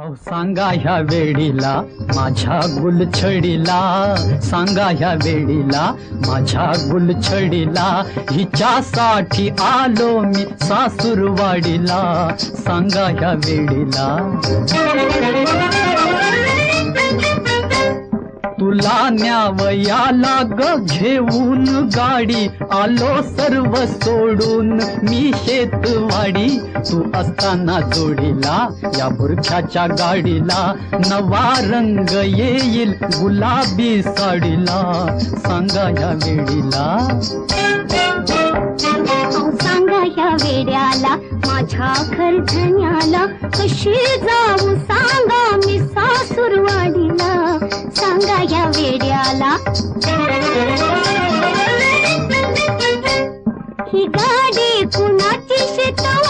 अहो सांगा ह्या वेळीला माझ्या गुलछडीला. सांगा ह्या वेळीला माझ्या गुलछडीला. हिच्यासाठी आलो मी सासूरवाडीला. सांगा ह्या वेळीला. तुला न्यावयाला ग घेऊन गाडी. आलो सर्व सोडून मी शेतवाडी. तू असताना जोडीला या बुरख्याच्या गाडीला. नवा रंग येईल गुलाबी साडीला. सांगा या वेडीला. सांगा या वेड्याला माझ्या खरधन्याला कशी जाऊ రంగయ్య వేడ్యాల ही गाडी कुणाची शेतावर